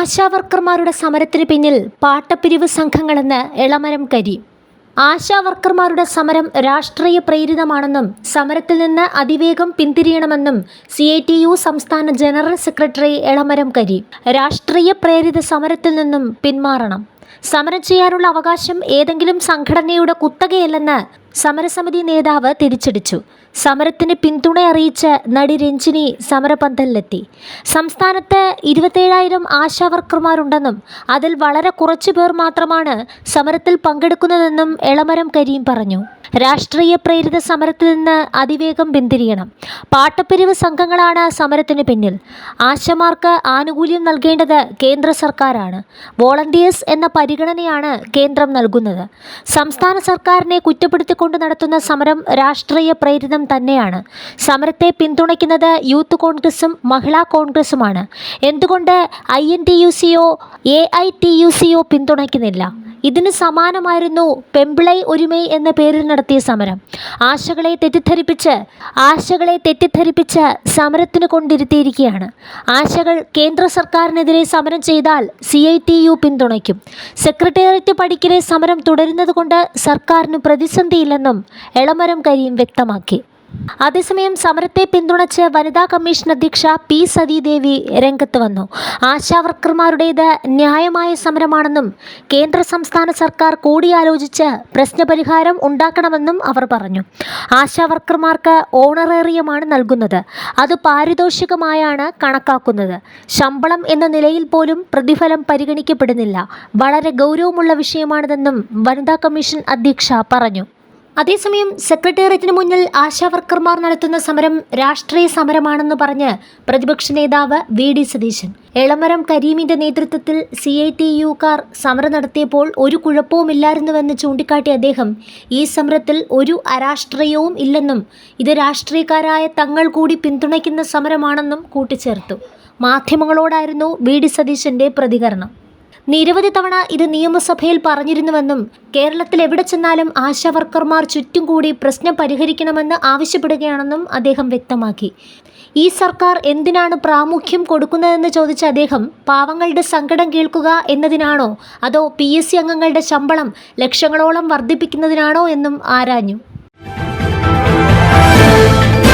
ആശാവർക്കർമാരുടെ സമരത്തിന് പിന്നിൽ പാട്ടപ്പിരിവ് സംഘങ്ങളെന്ന് എളമരം കരി. ആശാവർക്കർമാരുടെ സമരം രാഷ്ട്രീയ പ്രേരിതമാണെന്നും സമരത്തിൽ നിന്ന് അതിവേഗം പിന്തിരിയണമെന്നും സി ഐ ടി യു സംസ്ഥാന ജനറൽ സെക്രട്ടറി ഇളമരം കരി. രാഷ്ട്രീയ പ്രേരിത സമരത്തിൽ നിന്നും പിന്മാറണം. സമരം ചെയ്യാനുള്ള അവകാശം ഏതെങ്കിലും സംഘടനയുടെ കുത്തകയല്ലെന്ന് സമരസമിതി നേതാവ് തിരിച്ചടിച്ചു. സമരത്തിന് പിന്തുണ അറിയിച്ച് നടി രഞ്ജിനി സമരപന്തലിലെത്തി. സംസ്ഥാനത്ത് ഇരുപത്തേഴായിരം ആശാവർക്കർമാരുണ്ടെന്നും അതിൽ വളരെ കുറച്ചു പേർ മാത്രമാണ് സമരത്തിൽ പങ്കെടുക്കുന്നതെന്നും എളമരം കരീം പറഞ്ഞു. രാഷ്ട്രീയ പ്രേരിത സമരത്തിൽ നിന്ന് അതിവേഗം പിന്തിരിയണം. പാട്ടപ്പിരിവ് സംഘങ്ങളാണ് സമരത്തിന് പിന്നിൽ. ആശമാർക്ക് ആനുകൂല്യം നൽകേണ്ടത് കേന്ദ്ര സർക്കാരാണ്. വോളണ്ടിയേഴ്സ് എന്ന പരിഗണനയാണ് കേന്ദ്രം നൽകുന്നത്. സംസ്ഥാന സർക്കാരിനെ കുറ്റപ്പെടുത്തിക്കൊണ്ട് നടത്തുന്ന സമരം രാഷ്ട്രീയ പ്രേരിതം തന്നെയാണ്. സമരത്തെ പിന്തുണയ്ക്കുന്നത് യൂത്ത് കോൺഗ്രസും മഹിളാ കോൺഗ്രസുമാണ്. എന്തുകൊണ്ട് ഐ എൻ ടി യു സിയോ എ ഐ ടി യു സിയോ പിന്തുണയ്ക്കുന്നില്ല? ഇതിന് സമാനമായിരുന്നു പെമ്പിളൈ ഒരുമൈ എന്ന പേരിൽ നടത്തിയ സമരം. ആശകളെ തെറ്റിദ്ധരിപ്പിച്ച് ആശകളെ തെറ്റിദ്ധരിപ്പിച്ച് സമരത്തിന് കൊണ്ടിരുത്തിയിരിക്കുകയാണ്. ആശകൾ കേന്ദ്ര സർക്കാരിനെതിരെ സമരം ചെയ്താൽ സി ഐ ടി യു പിന്തുണയ്ക്കും. സെക്രട്ടേറിയറ്റ് പടിക്കലെ സമരം തുടരുന്നത് കൊണ്ട് സർക്കാരിന് പ്രതിസന്ധിയില്ലെന്നും എളമരം കരീം വ്യക്തമാക്കി. അതേസമയം സമരത്തെ പിന്തുണച്ച് വനിതാ കമ്മീഷൻ അധ്യക്ഷ പി സതീദേവി രംഗത്ത് വന്നു. ആശാവർക്കർമാരുടേത് ന്യായമായ സമരമാണെന്നും കേന്ദ്ര സംസ്ഥാന സർക്കാർ കൂടിയാലോചിച്ച് പ്രശ്നപരിഹാരം ഉണ്ടാക്കണമെന്നും അവർ പറഞ്ഞു. ആശാവർക്കർമാർക്ക് ഓണറേറിയമാണ് നൽകുന്നത്. അത് പാരിതോഷികമായാണ് കണക്കാക്കുന്നത്. ശമ്പളം എന്ന നിലയിൽ പോലും പ്രതിഫലം പരിഗണിക്കപ്പെടുന്നില്ല. വളരെ ഗൗരവമുള്ള വിഷയമാണിതെന്നും വനിതാ കമ്മീഷൻ അധ്യക്ഷ പറഞ്ഞു. അതേസമയം സെക്രട്ടേറിയറ്റിന് മുന്നിൽ ആശാവർക്കർമാർ നടത്തുന്ന സമരം രാഷ്ട്രീയ സമരമാണെന്ന് പറഞ്ഞ് പ്രതിപക്ഷ നേതാവ് വി ഡി സതീശൻ. എളമരം കരീമിന്റെ നേതൃത്വത്തിൽ സി ഐ ടി യുക്കാർ സമരം നടത്തിയപ്പോൾ ഒരു കുഴപ്പവുമില്ലായിരുന്നുവെന്ന് ചൂണ്ടിക്കാട്ടിയ അദ്ദേഹം ഈ സമരത്തിൽ ഒരു അരാഷ്ട്രീയവും ഇല്ലെന്നും ഇത് രാഷ്ട്രീയക്കാരായ തങ്ങൾ കൂടി പിന്തുണയ്ക്കുന്ന സമരമാണെന്നും കൂട്ടിച്ചേർത്തു. മാധ്യമങ്ങളോടായിരുന്നു വി ഡി സതീശന്റെ പ്രതികരണം. നിരവധി തവണ ഇത് നിയമസഭയിൽ പറഞ്ഞിരുന്നുവെന്നും കേരളത്തിൽ എവിടെ ചെന്നാലും ആശാവർക്കർമാർ ചുറ്റും കൂടി പ്രശ്നം പരിഹരിക്കണമെന്ന് ആവശ്യപ്പെടുകയാണെന്നും അദ്ദേഹം വ്യക്തമാക്കി. ഈ സർക്കാർ എന്തിനാണ് പ്രാമുഖ്യം കൊടുക്കുന്നതെന്ന് ചോദിച്ച അദ്ദേഹം പാവങ്ങളുടെ സങ്കടം കേൾക്കുക എന്നതിനാണോ? അതോ പി അംഗങ്ങളുടെ ശമ്പളം ലക്ഷങ്ങളോളം വർദ്ധിപ്പിക്കുന്നതിനാണോ എന്നും ആരാഞ്ഞു.